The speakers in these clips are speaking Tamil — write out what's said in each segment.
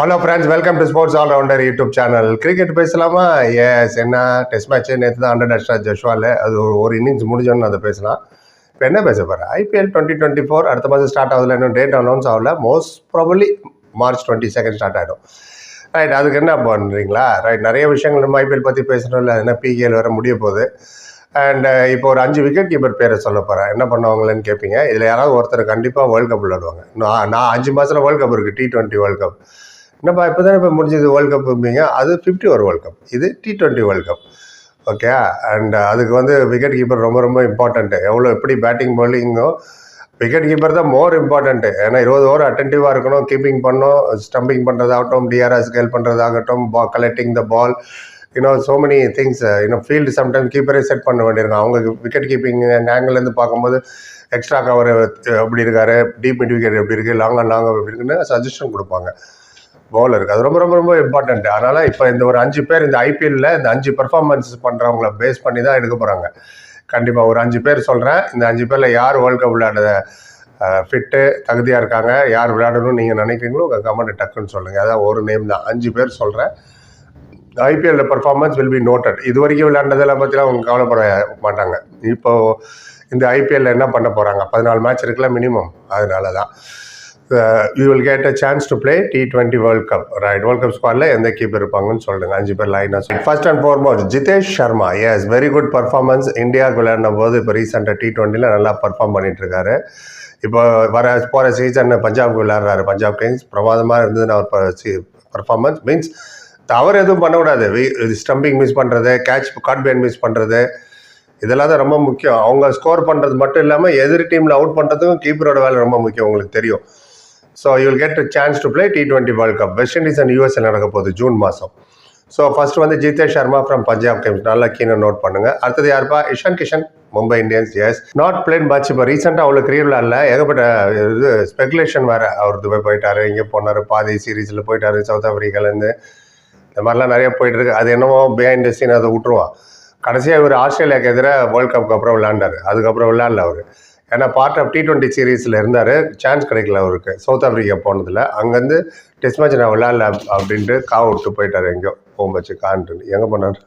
Hello friends welcome to sports all rounder YouTube channel cricket பேசலாமா? எஸ் என்ன? டெஸ்ட் மேட்ச் நேற்று தான் அண்டர் டஸ்டா ஜஷ்வால் அது ஒரு ஒரு இன்னிங்ஸ் முடிஞ்சோன்னு அதை பேசலாம். இப்போ என்ன பேச போகிறேன் ஐபிஎல் டுவெண்ட்டி டுவெண்ட்டி ஃபோர் அடுத்த மாதம் ஸ்டார்ட் ஆகுதுல இன்னும் டேட் அனௌன்ஸ் ஆகல. Most probably March twenty second start ஆகிடும் ரைட் அதுக்கு என்ன பண்ணுறீங்களா ரைட் நிறைய விஷயங்கள் நம்ம ஐபிஎல் பற்றி பேசணும் இல்லை என்ன பிகேஎல் வர முடிய போகுது. அண்ட் uh, இப்போ ஒரு அஞ்சு விக்கெட் கீப்பர் பேரை சொல்ல போகிறேன் என்ன பண்ணுவாங்களேன்னு கேட்பீங்க இதில் யாராவது ஒருத்தர் கண்டிப்பாக வேர்ல்டு கப் விளையாடுவாங்க. நான் நான் அஞ்சு மாதத்தில் வேர்ல்டு கப் இருக்குது டி ட்வெண்ட்டி வேர்ல்டு கப் என்னப்பா இப்போ தானே இப்போ முடிஞ்சது வேர்ல்டு கப்பும்பீங்க அது ஃபிஃப்டி ஒரு வேர்ல்டு கப் இது T twenty world cup okay and அதுக்கு வந்து விக்கெட் கீப்பர் ரொம்ப ரொம்ப இம்பார்ட்டண்ட்டு எவ்வளோ எப்படி பேட்டிங் பவுலிங்கோ விக்கெட் கீப்பர் தான் மோர் இம்பார்ட்டண்ட்டு ஏன்னா இருபது ஓவர் அட்டன்டிவாக இருக்கணும். கீப்பிங் பண்ணும் ஸ்டம்பிங் பண்ணுறதாகட்டும் டிஆர்எஸ் கேல் பண்ணுறதாகட்டும் பா collecting the ball you know so many things இன்னும் ஃபீல்டு சம்டைம்ஸ் கீப்பரே செட் பண்ண வேண்டியிருக்கும். அவங்க விக்கெட் கீப்பிங் ஆங்கிள்லேருந்து பார்க்கும்போது எக்ஸ்ட்ரா கவர் uh, எப்படி இருக்காரு? டீப் மிட் விக்கெட் எப்படி இருக்குது லாங் அண்ட் லாங் எப்படி இருக்குன்னு சஜஷன் கொடுப்பாங்க. பவுலருக்கு அது ரொம்ப ரொம்ப ரொம்ப இம்பார்ட்டன்ட் அதனால் இப்போ இந்த ஒரு அஞ்சு பேர் இந்த ஐபிஎல்லில் இந்த அஞ்சு பெர்ஃபார்மன்ஸ் பண்ணுறவங்கள பேஸ் பண்ணி தான் எடுக்க போகிறாங்க கண்டிப்பாக ஒரு அஞ்சு பேர் சொல்கிறேன் இந்த அஞ்சு பேரில் யார் வேர்ல்டு கப் விளையாட ஃபிட்டு தகுதியாக இருக்காங்க யார் விளையாடணும்னு நீங்கள் நினைக்கிறீங்களோ உங்கள் கமெண்ட் டக்குன்னு சொல்லுங்கள் அதான் ஒரு நேம் தான். அஞ்சு பேர் சொல்கிறேன் ஐபிஎல்ல பர்ஃபார்மன்ஸ் வில் பி நோட்டட் இது வரைக்கும் விளையாண்டதெல்லாம் பற்றிலாம் அவங்க கவலைப்பட மாட்டாங்க. இப்போது இந்த ஐபிஎல்ல என்ன பண்ண போகிறாங்க பதினாலு மேட்ச் இருக்குல்ல மினிமம் அதனால தான் you will get a chance to play T twenty world cup right world cup ஸ்குவாடில் எந்த கீப்பர் இருப்பாங்கன்னு சொல்லுங்கள் அஞ்சு பேர் லைனாக first and foremost Jitesh Sharma yes very good performance இந்தியாவுக்கு விளையாடும் போது இப்போ ரீசெண்டாக டி டுவெண்ட்டியில் நல்லா பர்ஃபார்ம் பண்ணிட்டு இருக்காரு. இப்போ வர போகிற சீசன் பஞ்சாப்க்கு விளையாடுறாரு. பஞ்சாப் கிங்ஸ் பிரமாதமாக இருந்ததுன்னு அவர் பர்ஃபார்மன்ஸ் மீன்ஸ் தவறு எதுவும் பண்ணக்கூடாது. ஸ்டம்பிங் மிஸ் பண்ணுறது கேட்ச் காட் பேன் மிஸ் பண்ணுறது இதெல்லாம் தான் ரொம்ப முக்கியம். அவங்க ஸ்கோர் பண்ணுறது மட்டும் இல்லாமல் எதிர் டீமில் அவுட் பண்ணுறதுக்கும் கீப்பரோட வேலை ரொம்ப முக்கியம் உங்களுக்கு தெரியும். So you will get chance to play T twenty world cup West Indies and USA நடக்க போகுது ஜூன் மாதம் ஸோ ஃபர்ஸ்ட் வந்து ஜிதேஷ் சர்மா ஃப்ரம் பஞ்சாப் கிங்ஸ் நல்லா கீழே நோட் பண்ணுங்க. அடுத்தது யாருப்பா? Ishan Kishan Mumbai Indians yes not plain patch இப்போ ரீசெண்டாக அவ்வளோ கிரிக்கெட் இல்லை ஏகப்பட்ட இது ஸ்பெகுலேஷன் வேறு. அவர் துபாய் போயிட்டாரு இங்கே போனார் பாதி சீரீஸில் போயிட்டாரு சவுத் ஆஃப்ரிக்காலேருந்து இந்த மாதிரிலாம் நிறைய போயிட்டு இருக்கு. அது என்னமோ பிஹைண்ட் சீன் அதை விட்டுருவான். கடைசியாக இவர் ஆஸ்திரேலியாவுக்கு எதிராக வேர்ல்ட் கப்புக்கு அப்புறம் விளாண்டார் அதுக்கப்புறம் விளாட்ல அவர். ஏன்னா பார்ட் ஆஃப் டி டுவெண்ட்டி சீரீஸில் இருந்தார். சான்ஸ் கிடைக்கல அவருக்கு. சவுத் ஆஃப்ரிக்கா போனதில். அங்கேருந்து டெஸ்ட் மேட்ச் நான் விளாட்ல அப்படின்ட்டு காவு விட்டு போயிட்டார் எங்கேயோ. போகும் வச்சு கான்ட்டு. எங்கே போனார்?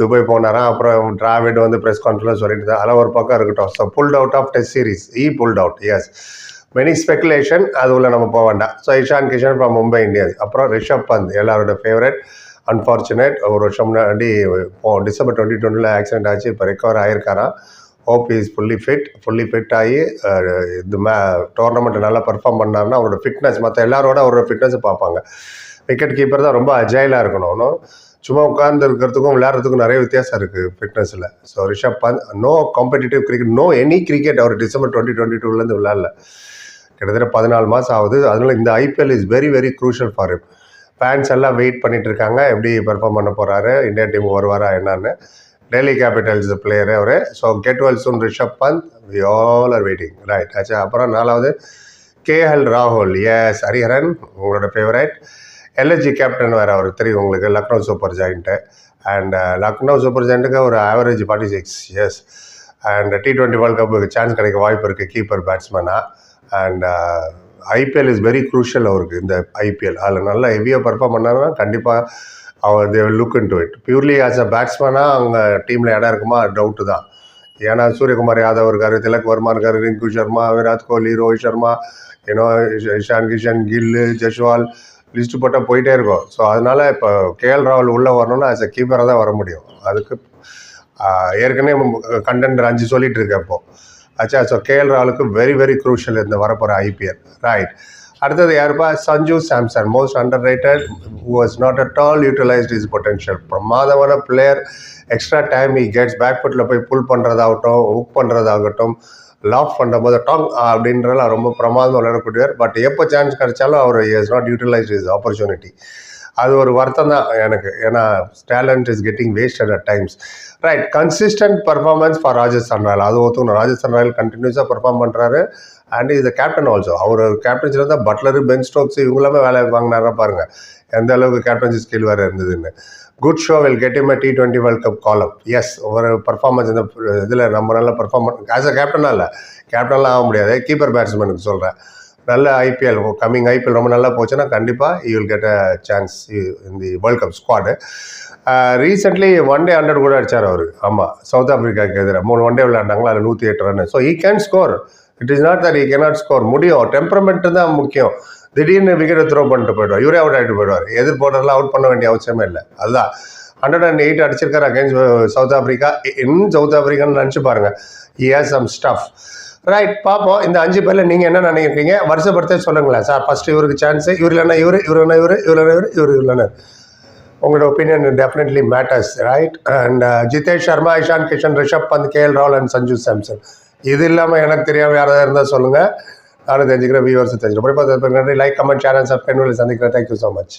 துபாய் போனாராம். அப்புறம் டிராவிட் வந்து ப்ரெஸ் கான்ஃபரன்ஸ் சொல்லிட்டு தான் அதெல்லாம் ஒரு பக்கம் இருக்கட்டும். So pulled out of test series he pulled out yes many speculation அது உள்ள நம்ம போக வேண்டாம். So Ishan Kishan from Mumbai Indians அப்புறம் ரிஷப் பந்த் எல்லாரோட ஃபேவரட் அன்ஃபார்ச்சுனேட் ஒரு வருஷம் முன்னாடி டிசம்பர் டுவெண்ட்டி டுவெண்ட்டியில் ஆக்சிடென்ட் ஆச்சு. இப்போ recover ஆகியிருக்காராம் hope is fully fit fully fit ஆகி இது மே டோர்னமெண்ட் நல்லா பர்ஃபார்ம் பண்ணாருன்னா அவரோட ஃபிட்னஸ் மற்ற எல்லாரோட அவரோட ஃபிட்னஸை பார்ப்பாங்க. விக்கெட் கீப்பர் தான் ரொம்ப அஜைலாக இருக்கணும். இன்னும் சும்மா உட்கார்ந்து இருக்கிறதுக்கும் விளையாடுறதுக்கும் நிறைய வித்தியாசம் இருக்குது ஃபிட்னஸில் so Rishabh Pant no competitive cricket no any cricket அவர் டிசம்பர் டுவெண்ட்டி டுவெண்ட்டி டூலேருந்து விளையாடல. கிட்டத்தட்ட பதினாலு மாதம் ஆகுது. அதனால் இந்த IPL is very very crucial for him. Fans எல்லாம் வெயிட் பண்ணிகிட்டு இருக்காங்க. எப்படி பெர்ஃபார்ம் பண்ண போகிறாரு இந்தியா டீம் வருவாரா என்னன்னு. Delhi Capitals player our. So get well soon Rishabh Pant we all are waiting right ஆச்சா அப்புறம் நாலாவது கேஎல் ராகுல் எஸ் ஹரிஹரன் உங்களோட ஃபேவரட் எல்எஸ்ஜி கேப்டன் வேறு அவர் தெரியும் உங்களுக்கு. Lucknow super giants and Lucknow super ஜாயிண்ட்டுக்கு ஒரு average forty six yes and T twenty world கப்புக்கு சான்ஸ் கிடைக்க வாய்ப்பு இருக்குது keeper பேட்ஸ்மேனாக and IPL is very crucial அவருக்கு இந்த ஐபிஎல் அதில் நல்லா ஹெவியாக பர்ஃபார்ம் பண்ணாருன்னா கண்டிப்பாக அவர் they look in to it purely as a பேட்ஸ்மேனாக அவங்க டீமில் இடம் இருக்குமா? டவுட்டு தான். ஏன்னா சூரியகுமார் யாதவ் இருக்கார் திலக் வர்மா இருக்கார் ரிங்கு சர்மா விராட் கோலி ரோஹித் சர்மா ஏன்னோ இஷான் கிஷன் கில்லு ஜஸ்வால் லிஸ்ட்டு போட்டால் போயிட்டே இருக்கும். ஸோ அதனால் இப்போ கேஎல் ராகுல் உள்ளே வரணும்னா ஆஸ் அ கீப்பராக தான் வர முடியும். அதுக்கு ஏற்கனவே கண்டென்ட் அஞ்சு சொல்லிகிட்டு இருக்கேன் இப்போது ஆச்சா ஸோ கேஎல் ராகுலுக்கு வெரி வெரி குரூஷியல் இந்த வரப்போகிற ஐபிஎல் ரைட் அடுத்தது யாருப்பா? Sanju Samson. Most under rated was not at all utilised his potential பிரமாதமான player extra time he gets back ஃபுட்டில் போய் புல் பண்ணுறதாகட்டும் ஹுக் பண்ணுறதாகட்டும் லாஃப் பண்ணும்போது டாங் அப்படின்றலாம் ரொம்ப பிரமாதம் விளையாடக்கூடியவர். பட் எப்போ சான்ஸ் கிடைச்சாலும் அவர் is not utilise his opportunity அது ஒரு வருத்தம் தான் எனக்கு. ஏன்னா talent is getting wasted at times right consistent performance for Rajasthan Royal அது ஒத்துக்கணும். ராஜஸ்தான் ராயல் கண்டினியூஸாக பர்ஃபார்ம் பண்ணுறாரு அண்ட் இஸ் கேப்டன் ஆல்சோ அவர் கேப்டன்சியில் தான் பட்லரு பென் ஸ்டோக்ஸ் இவங்களாமே வேலை வாங்கினாரா பாருங்க. எந்த அளவுக்கு கேப்டன்சி ஸ்கில் வேறு இருந்ததுன்னு. Good show will get him T twenty world cup call up yes ஒரு பர்ஃபார்மன்ஸ் இந்த இதில் நம்ம நல்லா பர்ஃபார்ம் ஆஸ் அ கேப்டனாக இல்லை. கேப்டன்லாம் ஆக முடியாது. கீப்பர் பேட்ஸ்மேனுக்கு சொல்கிறேன் நல்ல ஐபிஎல் கம்மிங் ஐபிஎல் ரொம்ப நல்லா போச்சுன்னா கண்டிப்பாக you will get a chance in the world cup squad recently one day hundred கூட அடித்தார் அவர். ஆமாம் சவுத் ஆஃப்ரிக்காவுக்கு எதிராக மூணு ஒன் டே விளையாண்டாங்களா அதில் நூற்றி எட்டு run so he can score it is not that he cannot score முடியும். டெம்பரமெண்ட் தான் முக்கியம். திடீர்னு விக்கெட்டை த்ரோ பண்ணிட்டு போயிடுவார். இவரே அவுட் ஆகிட்டு போயிடுவார். எதிர் போர்டர்லாம் அவுட் பண்ண வேண்டிய அவசியமே இல்லை. அதுதான். ஹண்ட்ரட் அண்ட் எயிட் அடிச்சிருக்காரு against South Africa in South ஆஃப்ரிக்கான்னு நினச்சி பாருங்கள் he has some stuff right பார்ப்போம் இந்த அஞ்சு பேரில் நீங்கள் என்ன நினைக்கிறீங்க? வருஷப்படுத்தே சொல்லுங்களேன். சார் ஃபர்ஸ்ட் இவருக்கு சான்ஸ் இவர் இல்லைன்னா இவர் இவர் இல்லைன்னா இவர் இவர் இல்லைன்னா இவர் இவர் இல்லைன்னா. உங்களோட opinion definitely matters right and Jitesh Sharma Ishan Kishan Rishabh Pant K L Rahul and Sanju Samson இது இல்லாமல் எனக்கு தெரியாமல் யாராவது இருந்தால் சொல்லுங்கள் நானும் தெரிஞ்சுக்கிறேன் வியூவர்ஸும் தெரிஞ்சுக்கிறேன். நன்றி. லைக் கமெண்ட் சேனல் சப்ஸ்கிரைப் சந்திக்கிறேன். Thank you so much